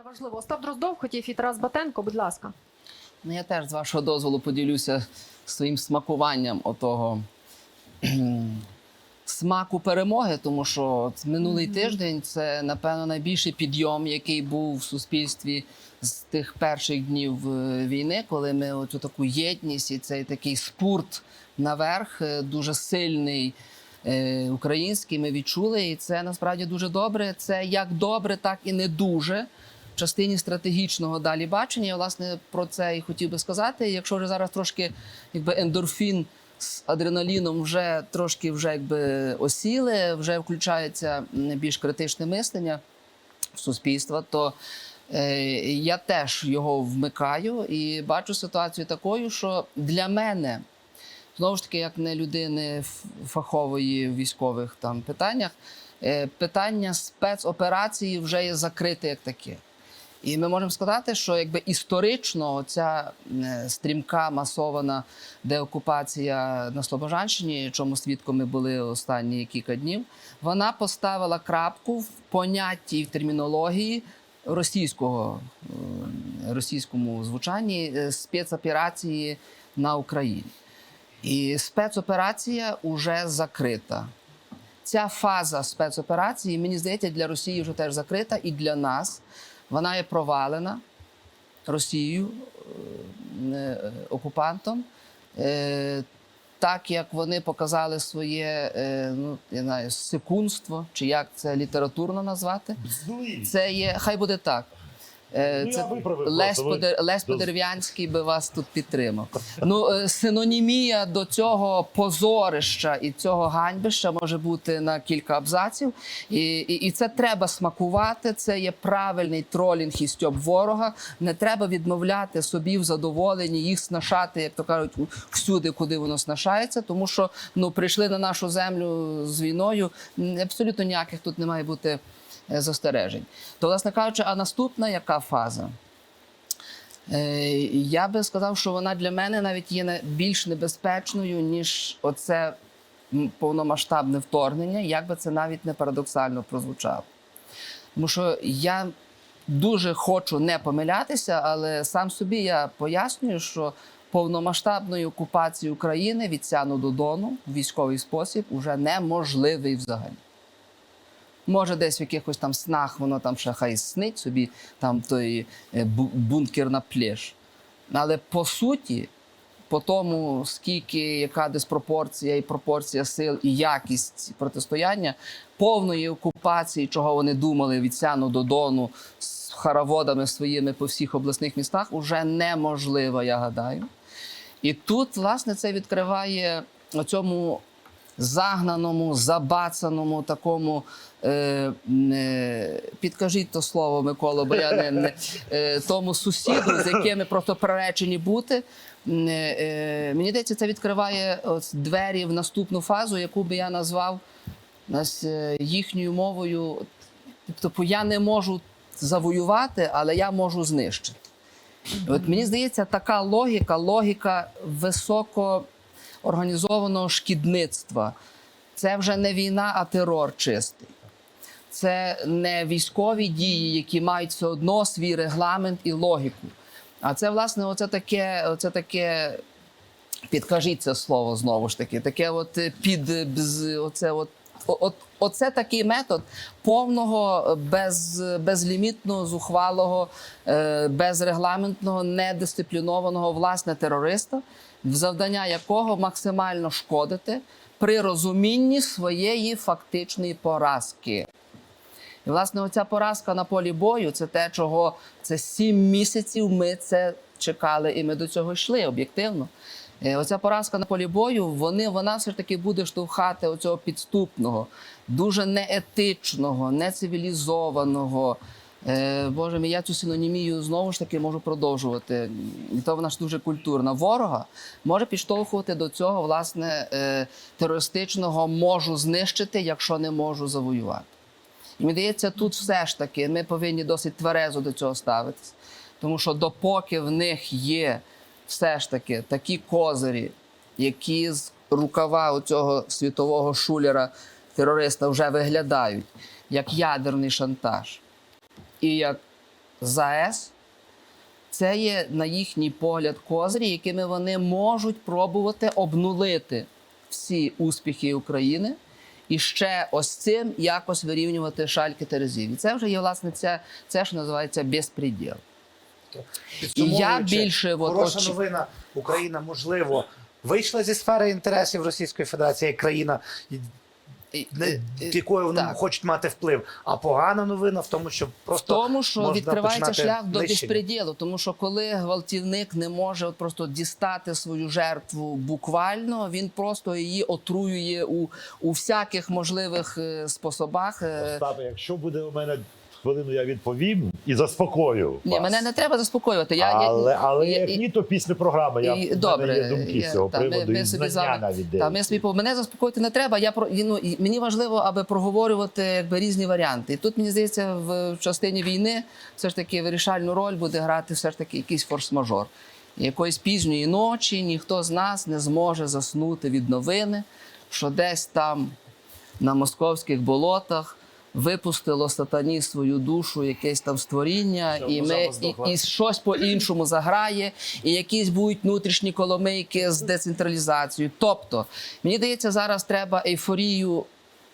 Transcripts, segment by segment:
Це важливо. Остап Дроздов хотів і Тарас Батенко, будь ласка. Ну, я теж з вашого дозволу поділюся своїм смакуванням отого смаку перемоги, тому що минулий тиждень це, напевно, найбільший підйом, який був в суспільстві з тих перших днів е, війни, коли ми оцю таку єдність і цей такий спурт наверх, е, дуже сильний. е, Український ми відчули, і це насправді дуже добре. Це як добре, так і не дуже частині стратегічного далі бачення. Я, власне, про це і хотів би сказати. Якщо вже зараз трошки якби ендорфін з адреналіном вже трошки вже якби осіли, вже включається більш критичне мислення суспільства, то е, я теж його вмикаю і бачу ситуацію такою, що для мене. Знову ж таки, як не людини фахової в військових там питаннях, е, питання спецоперації вже є закрите як таке. І ми можемо сказати, що якби історично ця е, стрімка масована деокупація на Слобожанщині, чому свідком ми були останні кілька днів, вона поставила крапку в понятті в термінології російського е, російському звучанні е, спецоперації на Україні. І спецоперація вже закрита. Ця фаза спецоперації, мені здається, для Росії вже теж закрита, і для нас вона є провалена Росією е, е, окупантом. Е, Так як вони показали своє ну, я знаю, секунство, чи як це літературно назвати, це є, хай буде так. Е, Ну, Це Лесь, Подер, Лесь Подерв'янський би вас тут підтримав. Ну, е, синонімія до цього позорища і цього ганьбища може бути на кілька абзаців. І, і, і це треба смакувати. Це є правильний тролінг і стьоп ворога. Не треба відмовляти собі в задоволенні, їх снашати, як то кажуть, всюди, куди воно снашається. Тому що ну прийшли на нашу землю з війною. Абсолютно ніяких тут не має бути застережень. То, власне кажучи, а наступна яка фаза? Е, Я би сказав, що вона для мене навіть є більш небезпечною, ніж оце повномасштабне вторгнення, як би це навіть не парадоксально прозвучало. Тому що я дуже хочу не помилятися, але сам собі я пояснюю, що повномасштабної окупації України від Сяну до Дону в військовий спосіб уже неможливий взагалі. Може, десь в якихось там снах воно там ще хай снить собі, там той е, бункер на плєш. Але по суті, по тому, скільки яка диспропорція і пропорція сил і якість протистояння, повної окупації, чого вони думали від Сяну до Дону з хороводами своїми по всіх обласних містах, уже неможливо, я гадаю. І тут, власне, це відкриває цьому загнаному, забацаному такому. Е, е, підкажіть то слово, Микола, бо я не, не е, тому сусіду, з якими просто приречені бути. Е, е, мені здається, це відкриває ось двері в наступну фазу, яку би я назвав нас, е, їхньою мовою. Тобто я не можу завоювати, але я можу знищити. От мені здається, така логіка, логіка високо організованого шкідництва. Це вже не війна, а терор чистий. Це не військові дії, які мають все одно свій регламент і логіку. А це, власне, оце таке, оце таке підкажіть це слово знову ж таки, таке от е, під оце от. От, оце такий метод повного, без, безлімітного, зухвалого, е, безрегламентного, недисциплінованого власне терориста, завдання якого максимально шкодити при розумінні своєї фактичної поразки. І, власне, оця поразка на полі бою це те, чого це сім місяців ми це чекали, і ми до цього йшли об'єктивно. Е, Оця поразка на полі бою, вони, вона все ж таки буде штовхати оцього підступного, дуже неетичного, нецивілізованого. Е, Боже мій, я цю синонімію знову ж таки можу продовжувати. І то вона ж дуже культурна. Ворога може підштовхувати до цього, власне, е, терористичного можу знищити, якщо не можу завоювати. І мені здається, тут все ж таки ми повинні досить тверезо до цього ставитись. Тому що допоки в них є все ж таки такі козирі, які з рукава цього світового шулера терориста вже виглядають як ядерний шантаж і як ЗАЕС. Це є, на їхній погляд, козирі, якими вони можуть пробувати обнулити всі успіхи України і ще ось цим якось вирівнювати шальки терезів. І це вже є власне це, це що називається безпреділ. Підсумовуючи, я більше, от, хороша очі- новина. Україна можливо вийшла зі сфери інтересів Російської Федерації як країна, і- І- і- якою вони так. хочуть мати вплив. А погана новина в тому, що В просто тому, що можна відкривається шлях до безпреділу, тому що коли гвалтівник не може от просто дістати свою жертву буквально, він просто її отруює у, у всяких можливих е, способах. е. Остапе, якщо буде у мене хвилину, я відповім і заспокою. Ні, вас. мене не треба заспокоювати. Я, але, я, але я- як ні, то після програми я І- Добре, мене є думки я- з цього та, приводу ми і собі знання зараз- навіть Та, ми собі мене заспокоїти не треба. Я про ну, і мені важливо, аби проговорювати якби різні варіанти. І тут мені здається, в частині війни все ж таки вирішальну роль буде грати все ж таки якийсь форс-мажор. Якоїсь пізньої ночі ніхто з нас не зможе заснути від новини, що десь там на московських болотах. Випустило сатані свою душу, якесь там створіння, і ми і, і щось по-іншому заграє, і якісь будуть внутрішні коломийки з децентралізацією. Тобто, мені здається, зараз треба ейфорію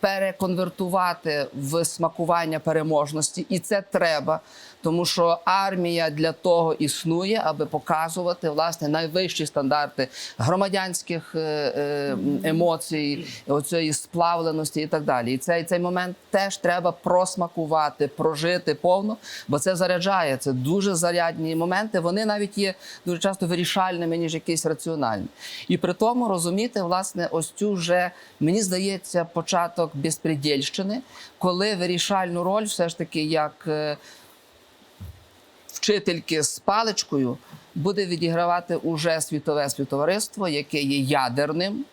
переконвертувати в смакування переможності, і це треба, тому що армія для того існує, аби показувати власне найвищі стандарти громадянських е, е, емоцій, оцієї сплавленості і так далі. І цей, цей момент теж треба просмакувати, прожити повно, бо це заряджає. Це дуже зарядні моменти. Вони навіть є дуже часто вирішальними, ніж якісь раціональні. І при тому розуміти, власне, ось цю вже мені здається початок безпредельщини, коли вирішальну роль, все ж таки, як е, вчительки з паличкою, буде відігравати уже світове співтовариство, яке є ядерним,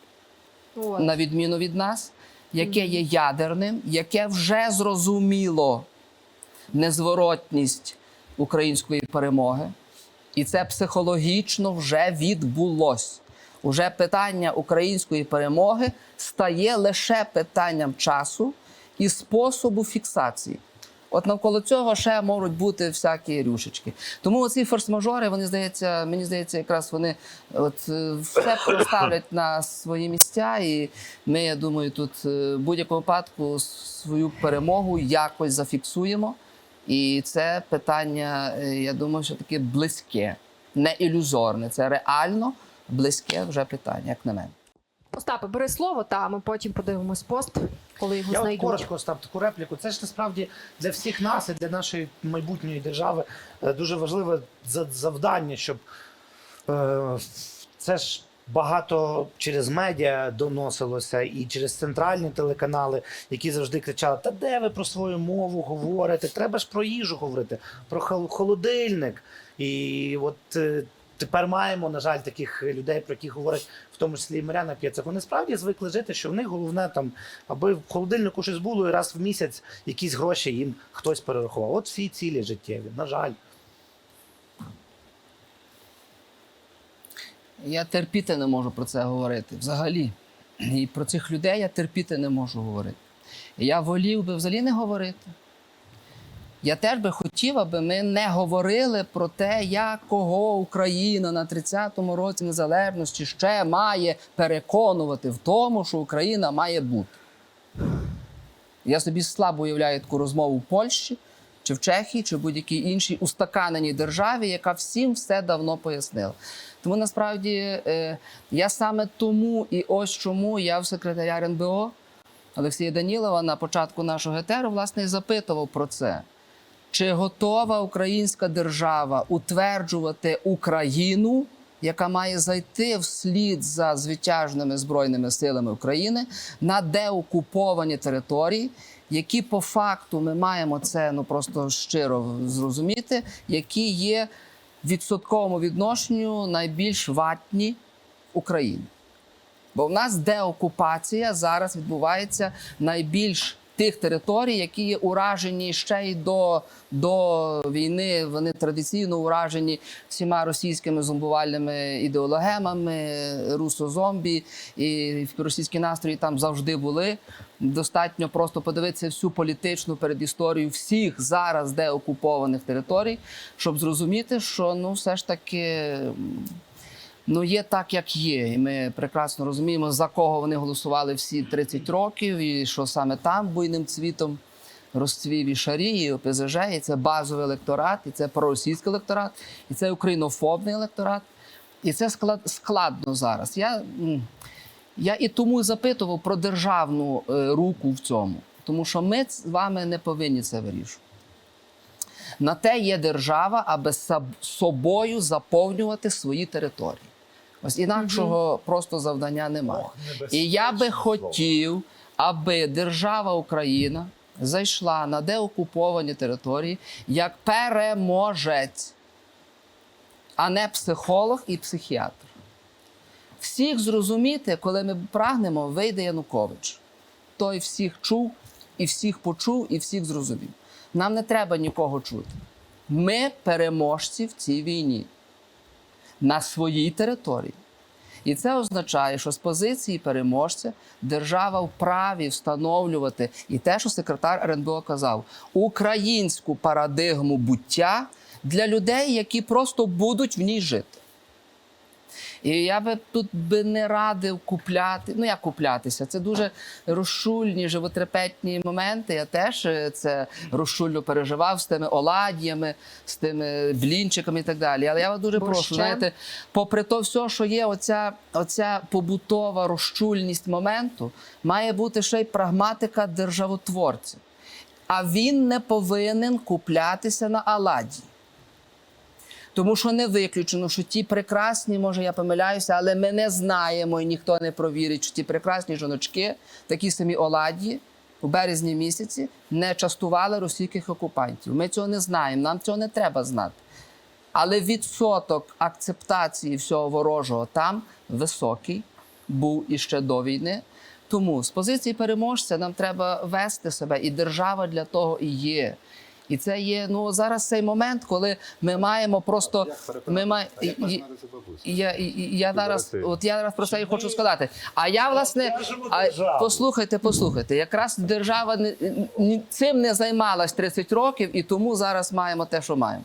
От. на відміну від нас, яке є ядерним, яке вже зрозуміло незворотність української перемоги. І це психологічно вже відбулось. Уже питання української перемоги стає лише питанням часу і способу фіксації. От навколо цього ще можуть бути всякі рюшечки. Тому оці форс-мажори, вони здається, мені здається, якраз вони от е, все поставлять на свої місця, і ми, я думаю, тут е, в будь-якому випадку свою перемогу якось зафіксуємо. І це питання, е, я думаю, що таке близьке, не ілюзорне. Це реально близьке вже питання, як на мене. Остапе, бери слово, та ми потім подивимось пост, коли його Я от знайдуть. коротко став таку репліку. Це ж насправді для всіх нас і для нашої майбутньої держави е, дуже важливе завдання, щоб е, це ж багато через медіа доносилося і через центральні телеканали, які завжди кричали: Та де ви про свою мову говорите? Треба ж про їжу говорити, про холодильник. І от е, тепер маємо, на жаль, таких людей, про яких говорять в тому числі і Мар'яна П'єцак. Вони справді звикли жити, що в них головне там, аби в холодильнику щось було, і раз в місяць якісь гроші їм хтось перерахував. От всі цілі життєві, на жаль. Я терпіти не можу про це говорити взагалі. І про цих людей я терпіти не можу говорити. Я волів би взагалі не говорити. Я теж би хотів, аби ми не говорили про те, як кого Україна на 30-му році незалежності ще має переконувати в тому, що Україна має бути. Я собі слабо уявляю таку розмову в Польщі, чи в Чехії, чи в будь-якій іншій устаканеній державі, яка всім все давно пояснила. Тому насправді е, я саме тому і ось чому я в секретаря РНБО Олексія Данілова на початку нашого етеру власне і запитував про це. Чи готова українська держава утверджувати Україну, яка має зайти вслід за звитяжними збройними силами України на деокуповані території, які по факту ми маємо це ну просто щиро зрозуміти, які є в відсотковому відношенню найбільш ватні України. Бо в нас деокупація зараз відбувається найбільш тих територій, які є уражені ще й до, до війни. Вони традиційно уражені всіма російськими зомбувальними ідеологемами, русозомбі і російські настрої там завжди були. Достатньо просто подивитися всю політичну передісторію всіх зараз деокупованих територій, щоб зрозуміти, що ну все ж таки. Ну, є так, як є. І ми прекрасно розуміємо, за кого вони голосували всі 30 років, і що саме там буйним цвітом розцвів і шарі, і ОПЗЖ, і це базовий електорат, і це проросійський електорат, і це українофобний електорат. І це склад, складно зараз. Я, я і тому запитував про державну е, руку в цьому, тому що ми з вами не повинні це вирішувати. На те є держава, аби собою заповнювати свої території. Ось інакшого просто завдання немає. Ох, І я би слово. хотів, аби держава Україна зайшла на деокуповані території як переможець, а не психолог і психіатр. Всіх зрозуміти, коли ми прагнемо, вийде Янукович. Той всіх чув, і всіх почув, і всіх зрозумів. Нам не треба нікого чути. Ми переможці в цій війні на своїй території. І це означає, що з позиції переможця держава вправі встановлювати і те, що секретар РНБО казав, українську парадигму буття для людей, які просто будуть в ній жити. І я би тут би не радив купляти. Ну як куплятися? Це дуже розшульні, животрепетні моменти. Я теж е, це розшульно переживав з тими оладьями, з тими блінчиками і так далі. Але я вас дуже прошу, знаєте, попри то все, що є, оця, оця побутова розчульність моменту, має бути ще й прагматика державотворця. А він не повинен куплятися на оладі. Тому що не виключено, що ті прекрасні, може я помиляюся, але ми не знаємо і ніхто не провірить, що ті прекрасні жіночки, такі самі оладі, у березні місяці не частували російських окупантів. Ми цього не знаємо, нам цього не треба знати. Але відсоток акцептації всього ворожого там високий, був іще до війни. Тому з позиції переможця нам треба вести себе, і держава для того і є. І це є ну зараз цей момент, коли ми маємо просто ми має, і, і, і я, я зараз, от я зараз про це і хочу сказати. А я власне а, послухайте, послухайте. Якраз держава не, цим не займалась 30 років, і тому зараз маємо те, що маємо.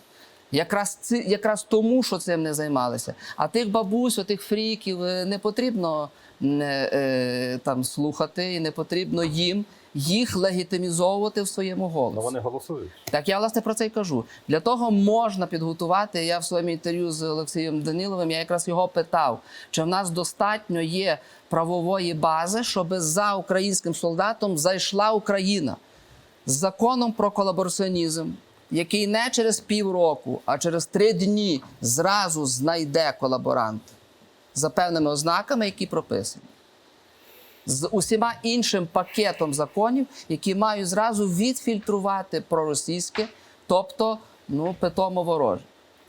Якраз ці, якраз тому, що цим не займалися. А тих бабусь, тих фріків е, не потрібно е, е, там слухати, і не потрібно їм їх легітимізовувати в своєму голосі. Ну вони голосують. Так я власне про це й кажу. Для того можна підготувати. Я в своєму інтерв'ю з Олексієм Даніловим я якраз його питав, чи в нас достатньо є правової бази, щоб за українським солдатом зайшла Україна з законом про колабораціонізм, який не через півроку, а через три дні зразу знайде колаборанта за певними ознаками, які прописані з усіма іншим пакетом законів, які мають зразу відфільтрувати проросійське, тобто ну, питомо вороже.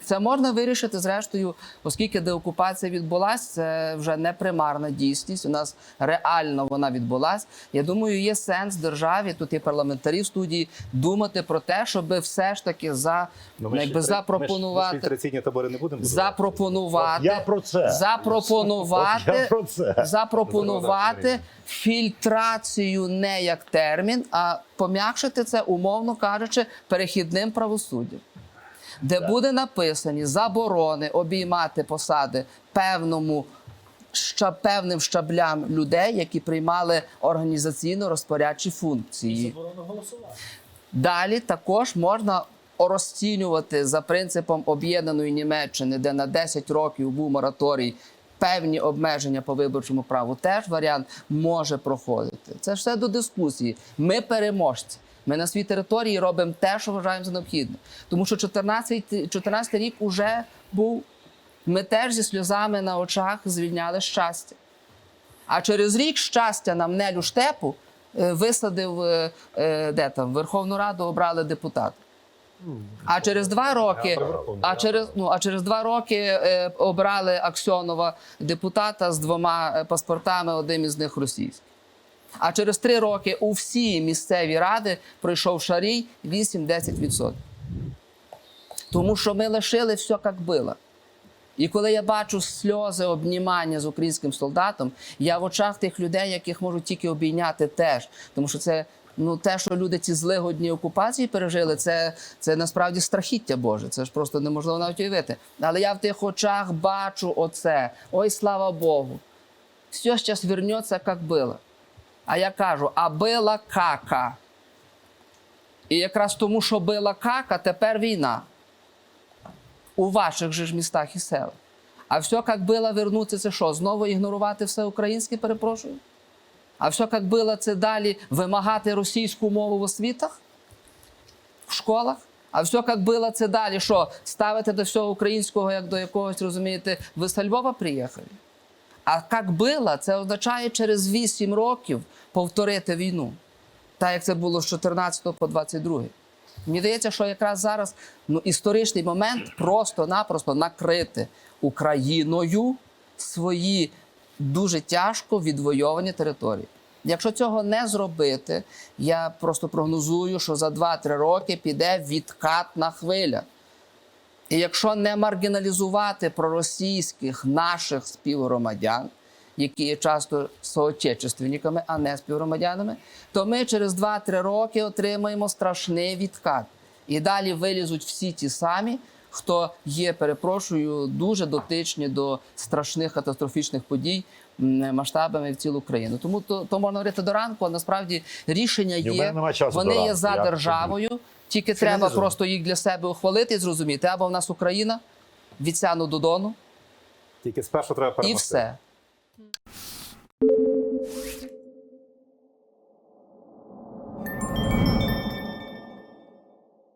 Це можна вирішити зрештою, оскільки деокупація відбулася, це вже не примарна дійсність. У нас реально вона відбулася. Я думаю, є сенс державі, тут є парламентарі в студії, думати про те, щоб все ж таки за Ну, ну, ми якби запропонувати. фільтраційні табори не будемо. Запропонувати, Я про це. запропонувати, я про це. запропонувати фільтрацію не як термін, а пом'якшити це, умовно кажучи, перехідним правосуддям, де буде написані заборони обіймати посади певному. ща- певним щаблям людей, які приймали організаційно-розпорядчі функції. Далі також можна розцінювати за принципом об'єднаної Німеччини, де на 10 років був мораторій. Певні обмеження по виборчому праву теж варіант може проходити. Це все до дискусії. Ми переможці. Ми на своїй території робимо те, що вважаємо за необхідне. Тому що 14, 14 рік уже був. Ми теж зі сльозами на очах звільняли щастя. А через рік щастя нам Нелю Штепу е, висадив е, е, де там Верховну Раду обрали депутата. А через два роки, а через ну а через два роки е, обрали Аксьонова депутата з двома е, паспортами, одним із них російський. А через три роки у всі місцеві ради пройшов шарій 8-10%. Тому що ми лишили все як було. І коли я бачу сльози обнімання з українським солдатом, я в очах тих людей, яких можу тільки обійняти теж. Тому що це ну, те, що люди ці злигодні окупації пережили, це, це насправді страхіття Боже. Це ж просто неможливо навіть уявити. Але я в тих очах бачу оце. Ой, слава Богу. Все зараз вернеться, як було. А я кажу, а била кака. І якраз тому, що била кака, тепер війна у ваших же ж містах і селах. А все, як було вернутися, це що? Знову ігнорувати все українське, перепрошую? А все, як було, це далі вимагати російську мову в освітах, в школах? А все, як було, це далі що? Ставити до всього українського, як до якогось, розумієте, ви з Львова приїхали? А як було, це означає через 8 років повторити війну. Так як це було з 14 по 22. Мені здається, що якраз зараз ну, історичний момент просто-напросто накрити Україною свої дуже тяжко відвойовані території. Якщо цього не зробити, я просто прогнозую, що за 2-3 роки піде відкатна хвиля. І якщо не маргіналізувати проросійських наших співгромадян, які є часто соотечественниками, а не співгромадянами, то ми через 2-3 роки отримаємо страшний відкат. І далі вилізуть всі ті самі, хто є, перепрошую, дуже дотичні до страшних катастрофічних подій масштабами в цілу країну. Тому то, то можна говорити до ранку, а насправді рішення є. Вони є за державою. Тільки треба просто їх для себе ухвалити і зрозуміти, або в нас Україна від сяну до дону, Тільки спершу треба і перемогти. все.